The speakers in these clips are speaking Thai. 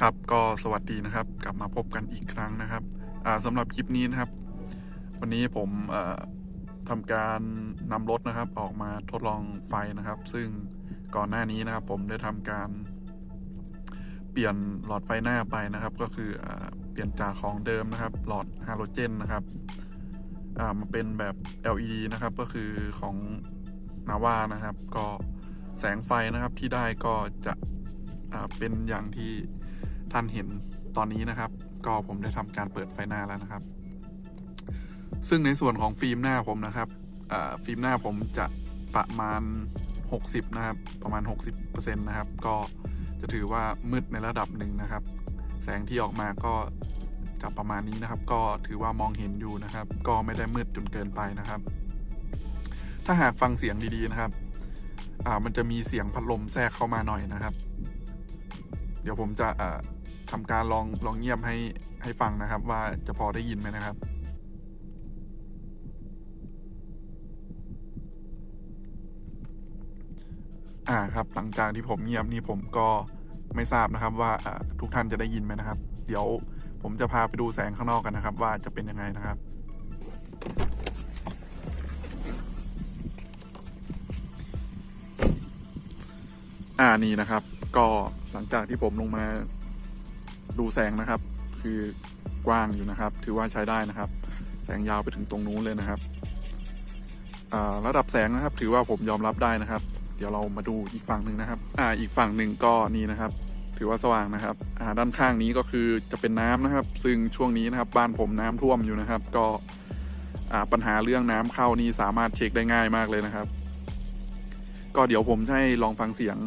ครับก็สวัสดีนะครับ กลับมาพบกันอีกครั้งนะครับอ่าสำหรับคลิปนี้นะครับ วันนี้ผมทำการนำรถนะครับ ออกมาทดลองไฟนะครับ ซึ่งก่อนหน้านี้นะครับ ผมได้ทำการเปลี่ยนหลอดไฟหน้าไปนะครับ ก็คืออเปลี่ยนจากของเดิมนะครับ หลอดฮาโลเจนนะครับมาเป็นแบบ LED นะครับ ก็คือของนาวานะครับ ก็แสงไฟนะครับที่ได้ก็จะเป็นอย่างที่ ท่านเห็นตอนนี้นะครับ ก็ผมได้ทำการเปิดไฟหน้าแล้วนะครับ ซึ่งในส่วนของฟิล์มหน้าผมนะครับฟิล์มหน้าผมจะประมาณ 60 นะครับ ประมาณ 60%นะครับ ก็จะถือว่ามืดในระดับหนึ่งนะครับ แสงที่ออกมาก็จะประมาณนี้นะครับ ก็ถือว่ามองเห็นอยู่นะครับ ก็ไม่ได้มืดจนเกินไปนะครับ ถ้าหากฟังเสียงดีๆนะครับ อ่า มันจะมีเสียงพัดลมแทรกเข้ามาหน่อยนะครับ เดี๋ยวผมจะอ่าทำการลองลองเงียบให้ให้ฟังนะครับ ว่าจะพอได้ยินไหมนะครับอ่าครับหลังจากที่ผมเงียบนี่ผมก็ไม่ทราบนะครับว่าอ่าทุกท่านจะได้ยินไหมนะครับ เดี๋ยวผมจะพาไปดูแสงข้างนอกกันนะครับ ว่าจะเป็นยังไงนะครับอ่านี่นะครับ ก็หลังจากที่ผมลงมาดูแสงนะครับ คือกว้างอยู่นะครับ ถือว่าใช้ได้นะครับ แสงยาวไปถึงตรงนู้นเลยนะครับระดับแสงนะครับ ถือว่าผมยอมรับได้นะครับ เดี๋ยวเรามาดูอีกฝั่งหนึ่งนะครับ อ่าอีกฝั่งหนึ่งก็นี่นะครับ ถือว่าสว่างนะครับ อ่าด้านข้างนี้ก็คือจะเป็นน้ำนะครับ ซึ่งช่วงนี้นะครับ บ้านผมน้ำท่วมอยู่นะครับ ก็อ่าปัญหาเรื่องน้ำเข้านี่สามารถเช็คได้ง่ายมากเลยนะครับ ก็เดี๋ยวผมให้ลองฟังเสียง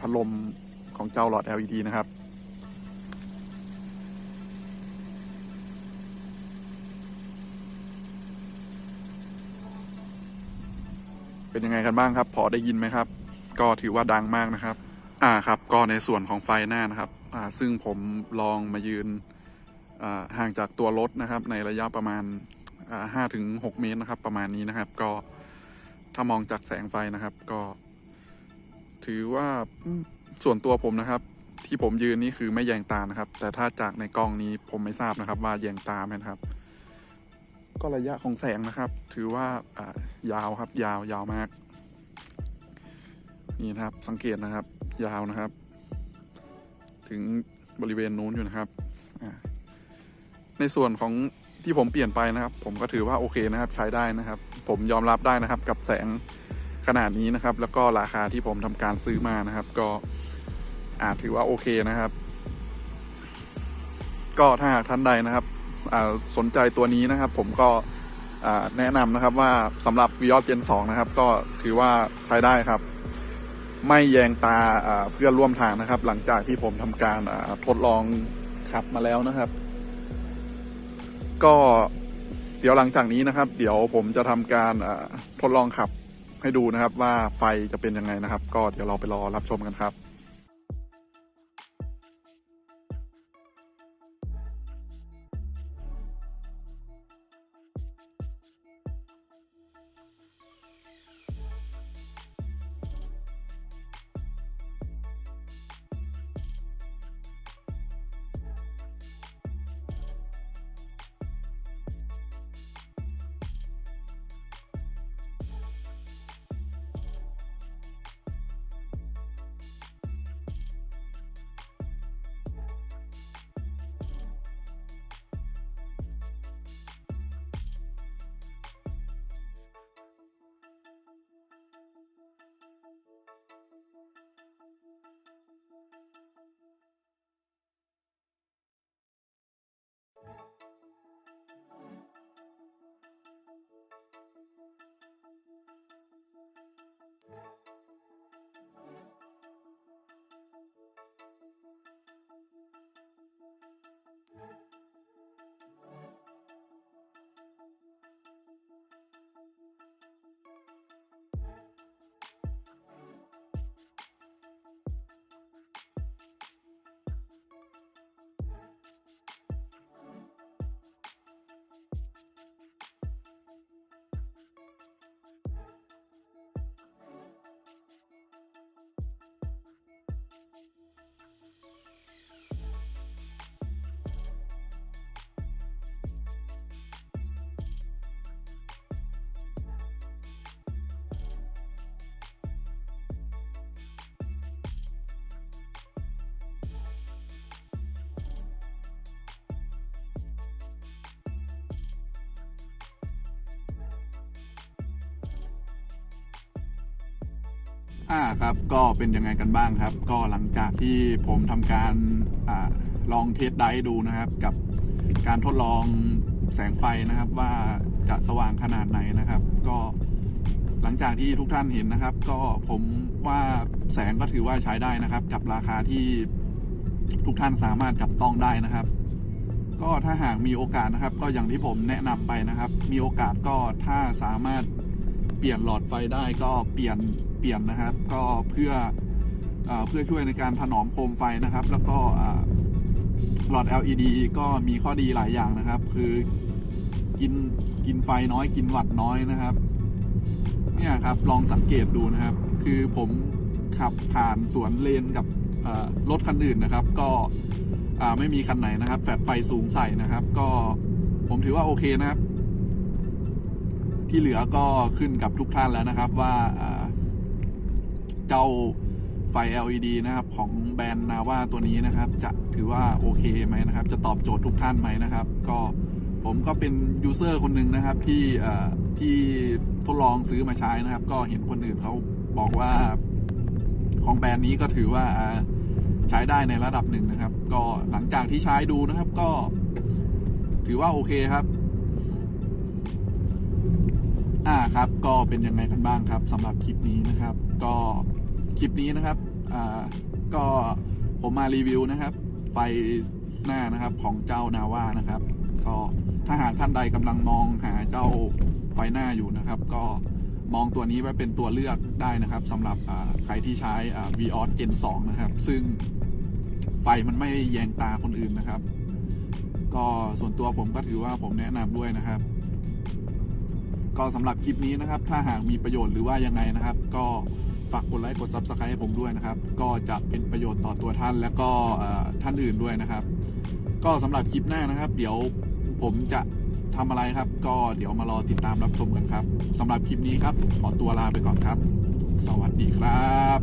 พัดลม ของเจ้าหลอด LED นะครับ เป็นยังไงกันบ้างครับ พอได้ยินไหมครับ ก็ถือว่าดังมากนะครับ อ่าครับก็ในส่วนของไฟหน้านะครับ อ่าซึ่งผมลองมายืนอ่าห่างจากตัวรถนะครับ ในระยะประมาณอ่าห้าถึงหกเมตรนะครับ ประมาณนี้นะครับ ก็ถ้ามองจากแสงไฟนะครับ ก็ ถือว่า ส่วนตัวผมนะครับ ที่ผมยืนนี่คือไม่แยงตานะครับ แต่ถ้าจากในกล้องนี้ผมไม่ทราบนะครับ ว่าแยงตาไหมครับ ก็ระยะของแสงนะครับ ถือว่าอ่ายาวครับ ยาวยาวมาก นี่นะครับสังเกตนะครับ ยาวนะครับ ถึงบริเวณนู้นอยู่นะครับในส่วนของที่ผมเปลี่ยนไปนะครับ ผมก็ถือว่าโอเคนะครับ ใช้ได้นะครับ ผมยอมรับได้นะครับ กับแสงขนาดนี้นะครับ แล้วก็ราคาที่ผมทำการซื้อมานะครับ ก็ อาจถือว่าโอเคนะครับ ก็ถ้าหากท่านใดนะครับสนใจตัวนี้นะครับ ผมก็แนะนำนะครับว่าสำหรับ v ิออ Gen 2นะครับ ก็ถือว่าใช้ได้ครับ ไม่แยงตาเพื่อนร่วมทางนะครับ หลังจากที่ผมทำการทดลองขับมาแล้วนะครับ ก็เดี๋ยวหลังจากนี้นะครับ เดี๋ยวผมจะทำการทดลองขับให้ดูนะครับว่าไฟจะเป็นยังไงนะครับ ก็เดี๋ยวเราไปรอรับชมกันครับ อ่าครับก็เป็นยังไงกันบ้างครับ ก็หลังจากที่ผมทำการอาลองเทสไดดูนะครับ กับการทดลองแสงไฟนะครับว่าจะสว่างขนาดไหนนะครับ ก็หลังจากที่ทุกท่านเห็นนะครับ ก็ผมว่าแสงก็ถือว่าใช้ได้นะครับ กับราคาที่ทุกท่านสามารถจับต้องได้นะครับ ก็ถ้าหากมีโอกาสนะครับ ก็อย่างที่ผมแนะนำไปนะครับ มีโอกาสก็ถ้าสามารถ เปลี่ยนหลอดไฟได้ก็เปลี่ยนเปลี่ยนนะครับ ก็เพื่อเอเพื่อช่วยในการถนอมโคมไฟนะครับ แล้วก็หลอด LED ก็มีข้อดีหลายอย่างนะครับ คือกินกินไฟน้อยกินวัตต์น้อยนะครับ เนี่ยครับลองสังเกตดูนะครับ คือผมขับผ่านสวนเลนกับรถคันอื่นนะครับ ก็ไม่มีคันไหนนะครับแฟลชไฟสูงใส่นะครับ ก็ผมถือว่าโอเคนะครับ ที่เหลือก็ขึ้นกับทุกท่านแล้วนะครับว่าเจ้าไฟ LED นะครับ ของแบรนด์นาว่าตัวนี้นะครับ จะถือว่าโอเคไหมนะครับ จะตอบโจทย์ทุกท่านไหมนะครับ ก็ผมก็เป็นยูเซอร์คนหนึ่งนะครับที่ที่ทดลองซื้อมาใช้นะครับ ก็เห็นคนอื่นเขาบอกว่าของแบรนด์นี้ก็ถือว่าใช้ได้ในระดับหนึ่งนะครับ ก็หลังจากที่ใช้ดูนะครับก็ถือว่าโอเคครับ อ่าครับ ก็เป็นยังไงกันบ้างครับสำหรับคลิปนี้นะครับ ก็คลิปนี้นะครับอ่าก็ผมมารีวิวนะครับ ไฟหน้านะครับของเจ้านาว่านะครับ ก็ถ้าหากท่านใดกำลังมองหาเจ้าไฟหน้าอยู่นะครับ ก็มองตัวนี้ไว้เป็นตัวเลือกได้นะครับสำหรับอ่าใครที่ใช้อ่า Vios Gen 2นะครับ ซึ่งไฟมันไม่แยงตาคนอื่นนะครับ ก็ส่วนตัวผมก็ถือว่าผมแนะนำด้วยนะครับ ก็สำหรับคลิปนี้นะครับ ถ้าหากมีประโยชน์หรือว่ายังไงนะครับ ก็ฝากกดไลค์กด Subscribe ให้ผมด้วยนะครับ ก็จะเป็นประโยชน์ต่อตัวท่านและก็ท่านอื่นด้วยนะครับ ก็สำหรับคลิปหน้านะครับ เดี๋ยวผมจะทำอะไรครับ ก็เดี๋ยวมารอติดตามรับชมกันครับสำหรับคลิปนี้ครับขอตัวลาไปก่อนครับ สวัสดีครับ